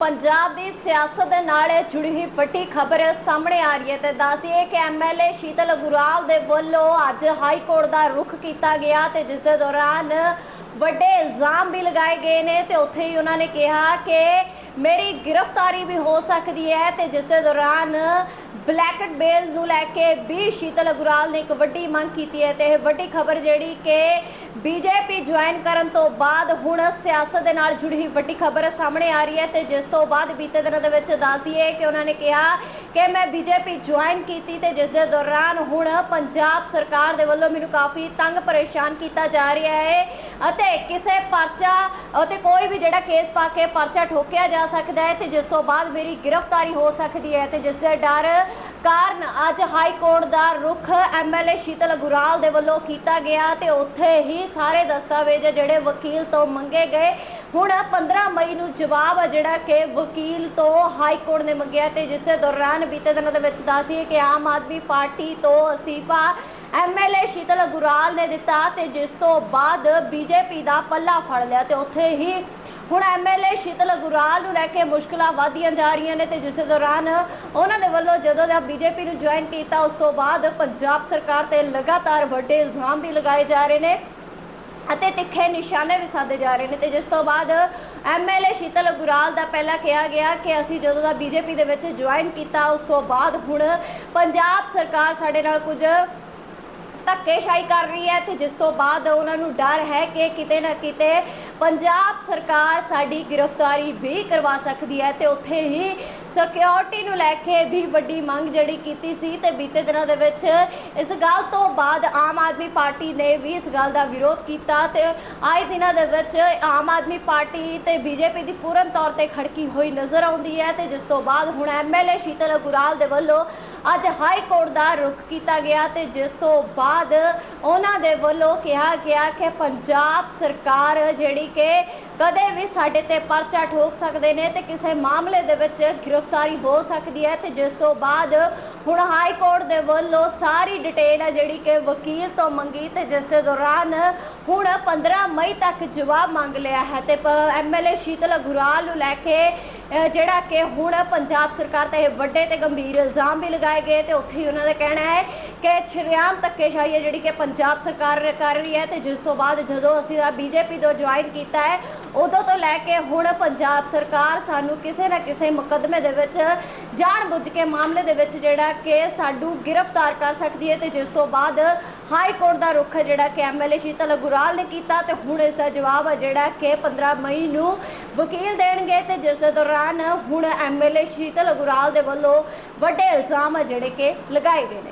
ਪੰਜਾਬ ਦੀ ਸਿਆਸਤ ਦੇ ਨਾਲ ਜੁੜੀ ਹੋਈ ਵੱਡੀ ਖਬਰ ਸਾਹਮਣੇ ਆ ਰਹੀ ਹੈ ਤੇ ਦੱਸਦੀ ਹੈ ਕਿ ਐਮਐਲਏ ਸ਼ੀਤਲ ਗੁਰਾਲ ਦੇ ਵੱਲੋਂ ਅੱਜ ਹਾਈ ਕੋਰਟ ਦਾ ਰੁਖ ਕੀਤਾ ਗਿਆ ਤੇ ਜਿਸ ਦੇ ਦੌਰਾਨ ਵੱਡੇ ਇਲਜ਼ਾਮ ਵੀ ਲਗਾਏ ਗਏ ਨੇ ਤੇ ਉੱਥੇ ਹੀ ਉਹਨਾਂ ਨੇ ਕਿਹਾ ਕਿ ਮੇਰੀ ਗ੍ਰਿਫਤਾਰੀ ਵੀ ਹੋ ਸਕਦੀ ਹੈ ਤੇ ਜਿਸ ਦੇ ਦੌਰਾਨ ਬਲੈਕਟ ਬੇਲ ਨੂੰ ਲੈ ਕੇ ਵੀ ਸ਼ੀਤਲ ਅਗੁਰਾਲ ਨੇ ਇੱਕ ਵੱਡੀ ਮੰਗ ਕੀਤੀ ਹੈ ਤੇ ਇਹ ਵੱਡੀ ਖਬਰ ਜਿਹੜੀ ਕਿ ਬੀਜੇਪੀ ਜੁਆਇਨ ਕਰਨ ਤੋਂ ਬਾਅਦ ਹੁਣ ਸਿਆਸਤ ਦੇ ਨਾਲ ਜੁੜੀ ਵੱਡੀ ਖਬਰ ਸਾਹਮਣੇ ਆ ਰਹੀ ਹੈ ਤੇ ਜਿਸ ਤੋਂ ਬਾਅਦ ਬੀਤੇ ਦਿਨਾਂ ਦੇ ਵਿੱਚ ਦੱਸਦੀ ਹੈ ਕਿ ਉਹਨਾਂ ਨੇ ਕਿਹਾ ਕਿ ਮੈਂ ਬੀਜੇਪੀ ਜੁਆਇਨ ਕੀਤੀ ਤੇ ਜਿਸ ਦੇ ਦੌਰਾਨ ਹੁਣ ਪੰਜਾਬ ਸਰਕਾਰ ਦੇ ਵੱਲੋਂ ਮੈਨੂੰ ਕਾਫੀ ਤੰਗ ਪਰੇਸ਼ਾਨ ਕੀਤਾ ਜਾ ਰਿਹਾ ਹੈ ਅਤੇ ਕਿਸੇ ਪਰਚਾ ਅਤੇ ਕੋਈ ਵੀ ਜਿਹੜਾ ਕੇਸ ਪਾ ਕੇ ਪਰਚਾ ਠੋਕਿਆ ਜਾ ਸਕਦਾ ਹੈ ਤੇ ਜਿਸ ਤੋਂ ਬਾਅਦ ਮੇਰੀ ਗ੍ਰਿਫਤਾਰੀ ਹੋ ਸਕਦੀ ਹੈ ਤੇ ਜਿਸ ਦੇ ਡਰ ਕਾਰਨ ਅੱਜ ਹਾਈ ਕੋਰਟ ਦਾ ਰੁਖ ਐਮਐਲਏ ਸ਼ੀਤਲ ਗੁਰਾਲ ਦੇ ਵੱਲੋਂ ਕੀਤਾ ਗਿਆ ਤੇ ਉੱਥੇ ਹੀ ਸਾਰੇ ਦਸਤਾਵੇਜ਼ ਜਿਹੜੇ ਵਕੀਲ ਤੋਂ ਮੰਗੇ ਗਏ। ਹੁਣ 15 ਮਈ ਨੂੰ ਜਵਾਬ ਜਿਹੜਾ ਕਿ ਵਕੀਲ ਤੋਂ ਹਾਈ ਕੋਰਟ ਨੇ ਮੰਗਿਆ ਤੇ ਜਿਸ ਦੇ ਦੌਰਾਨ ਬੀਤੇ ਦਿਨਾਂ ਦੇ ਵਿੱਚ ਦੱਸਦੀ ਹੈ ਕਿ ਆਮ ਆਦਮੀ ਪਾਰਟੀ ਤੋਂ ਅਸਤੀਫਾ ਐਮਐਲਏ ਸ਼ੀਤਲ ਗੁਰਾਲ ਨੇ ਦਿੱਤਾ ਤੇ ਜਿਸ ਤੋਂ ਬਾਅਦ ਬੀਜੇਪੀ ਦਾ ਪੱਲਾ ਫੜ ਲਿਆ ਤੇ ਉੱਥੇ ਹੀ ਹੁਣ ਐਮਐਲਏ ਸ਼ੀਤਲ ਗੁਰਾਲ ਨੂੰ ਲੈ ਕੇ ਮੁਸ਼ਕਲਾਂ ਵਧਦੀਆਂ ਜਾ ਰਹੀਆਂ ਨੇ ਤੇ ਜਿਸ ਦੌਰਾਨ ਉਹਨਾਂ ਦੇ ਵੱਲੋਂ ਜਦੋਂ ਦਾ ਬੀਜੇਪੀ ਨੂੰ ਜੁਆਇਨ ਕੀਤਾ, ਉਸ ਤੋਂ ਬਾਅਦ ਪੰਜਾਬ ਸਰਕਾਰ ਤੇ ਲਗਾਤਾਰ ਵੱਡੇ ਇਲਜ਼ਾਮ ਵੀ ਲਗਾਏ ਜਾ ਰਹੇ ਨੇ ਅਤੇ ਤਿੱਖੇ ਨਿਸ਼ਾਨੇ ਵੀ ਸਾਧੇ ਜਾ ਰਹੇ ਨੇ ਤੇ ਜਿਸ ਤੋਂ ਬਾਅਦ ਐਮਐਲਏ ਸ਼ੀਤਲ ਗੁਰਾਲ ਦਾ ਪਹਿਲਾਂ ਕਿਹਾ ਗਿਆ ਕਿ ਅਸੀਂ ਜਦੋਂ ਦਾ ਬੀਜੇਪੀ ਦੇ ਵਿੱਚ ਜੁਆਇਨ ਕੀਤਾ, ਉਸ ਤੋਂ ਬਾਅਦ ਹੁਣ ਪੰਜਾਬ ਸਰਕਾਰ ਸਾਡੇ ਨਾਲ ਕੁਝ ਧੱਕੇਸ਼ਾਹੀ ਕਰ ਰਹੀ ਹੈ ਤੇ ਜਿਸ ਤੋਂ ਬਾਅਦ ਉਹਨਾਂ ਨੂੰ ਡਰ ਹੈ ਕਿ ਕਿਤੇ ਨਾ ਕਿਤੇ ਪੰਜਾਬ ਸਰਕਾਰ ਸਾਡੀ ਗ੍ਰਿਫਤਾਰੀ ਵੀ ਕਰਵਾ ਸਕਦੀ ਹੈ ਤੇ ਉੱਥੇ ਹੀ ਸਿਕਿਉਰਿਟੀ ਨੂੰ ਲੈ ਕੇ ਵੀ ਵੱਡੀ ਮੰਗ ਜਿਹੜੀ ਕੀਤੀ ਸੀ ਤੇ ਬੀਤੇ ਦਿਨਾਂ ਦੇ ਵਿੱਚ ਇਸ ਗੱਲ ਤੋਂ ਬਾਅਦ ਆਮ ਆਦਮੀ ਪਾਰਟੀ ਨੇ ਵੀ ਇਸ ਗੱਲ ਦਾ ਵਿਰੋਧ ਕੀਤਾ ਤੇ ਆਏ ਦਿਨਾਂ ਦੇ ਵਿੱਚ ਆਮ ਆਦਮੀ ਪਾਰਟੀ ਤੇ ਬੀਜੇਪੀ ਦੀ ਪੂਰਨ ਤੌਰ ਤੇ ਖੜਕੀ ਹੋਈ ਨਜ਼ਰ ਆਉਂਦੀ ਹੈ ਤੇ ਜਿਸ ਤੋਂ ਬਾਅਦ ਹੁਣ ਐਮਐਲਏ ਸ਼ੀਤਲ ਅਗੁਰਾਲ ਦੇ ਵੱਲੋਂ ਅੱਜ ਹਾਈ ਕੋਰਟ ਦਾ ਰੁਖ ਕੀਤਾ ਗਿਆ ਤੇ ਜਿਸ ਤੋਂ ਬਾਅਦ ਉਹਨਾਂ ਦੇ ਵੱਲੋਂ ਕਿਹਾ ਗਿਆ ਕਿ ਪੰਜਾਬ ਸਰਕਾਰ ਜਿਹੜੀ ਕਿ ਕਦੇ ਵੀ ਸਾਡੇ ਤੇ ਪਰਚਾ ਠੋਕ ਸਕਦੇ ਨੇ ਤੇ ਕਿਸੇ ਮਾਮਲੇ ਦੇ ਵਿੱਚ ਗ੍ਰਿਫਤਾਰੀ ਹੋ ਸਕਦੀ ਹੈ ਤੇ ਜਿਸ ਤੋਂ ਬਾਅਦ ਹੁਣ ਹਾਈ ਕੋਰਟ ਦੇ ਵੱਲੋਂ ਸਾਰੀ ਡਿਟੇਲ ਹੈ ਜਿਹੜੀ ਕਿ ਵਕੀਲ ਤੋਂ ਮੰਗੀ ਤੇ ਜਿਸ ਦੇ ਦੌਰਾਨ ਹੁਣ 15 ਮਈ ਤੱਕ ਜਵਾਬ ਮੰਗ ਲਿਆ ਹੈ ਤੇ ਐਮਐਲਏ ਸ਼ੀਤਲ ਗੁਰਾਲ ਨੂੰ ਲੈ ਕੇ ਜਿਹੜਾ ਕਿ ਹੁਣ ਪੰਜਾਬ ਸਰਕਾਰ ਤੇ ਇਹ ਵੱਡੇ ਤੇ ਗੰਭੀਰ ਇਲਜ਼ਾਮ ਵੀ ਲਗਾਏ ਗਏ ਤੇ ਉੱਥੇ ਹੀ ਉਹਨਾਂ ਦਾ ਕਹਿਣਾ ਹੈ ਕਿ ਸ਼੍ਰੀਆਮ ਧੱਕੇਸ਼ਾਹੀ ਹੈ ਜਿਹੜੀ ਕਿ ਪੰਜਾਬ ਸਰਕਾਰ ਕਰ ਰਹੀ ਹੈ ਤੇ ਜਿਸ ਤੋਂ ਬਾਅਦ ਜਦੋਂ ਅਸੀਂ ਆ ਬੀਜੇਪੀ ਤੋਂ ਜੁਆਇਨ ਕੀਤਾ ਹੈ ਉਦੋਂ ਤੋਂ ਲੈ ਕੇ ਹੁਣ ਪੰਜਾਬ ਸਰਕਾਰ ਸਾਨੂੰ ਕਿਸੇ ਨਾ ਕਿਸੇ ਮੁਕੱਦਮੇ ਦੇ ਵਿੱਚ ਜਾਣ ਬੁੱਝ ਕੇ ਮਾਮਲੇ ਦੇ ਵਿੱਚ ਜਿਹੜਾ ਕਿ ਸਾਨੂੰ ਗ੍ਰਿਫਤਾਰ ਕਰ ਸਕਦੀ ਹੈ ਤੇ ਜਿਸ ਤੋਂ ਬਾਅਦ ਹਾਈ ਕੋਰਟ ਦਾ ਰੁਖ ਜਿਹੜਾ ਕਿ ਐਮਐਲਏ ਸ਼ੀਤਲ ਅਗੁਰਾਲ ਨੇ ਕੀਤਾ ਤੇ ਹੁਣ ਇਸ ਦਾ ਜਵਾਬ ਹੈ ਜਿਹੜਾ ਕਿ 15 ਮਈ ਨੂੰ ਵਕੀਲ ਦੇਣਗੇ ਤੇ ਜਿਸ ਦੇ ਦੌਰਾਨ ਹੁਣ ਐਮਐਲਏ ਸ਼ੀਤਲ ਅਗੁਰਾਲ ਦੇ ਵੱਲੋਂ ਵੱਡੇ ਇਲਜ਼ਾਮ ਹੈ ਜਿਹੜੇ ਕਿ ਲਗਾਏ ਗਏ ਨੇ।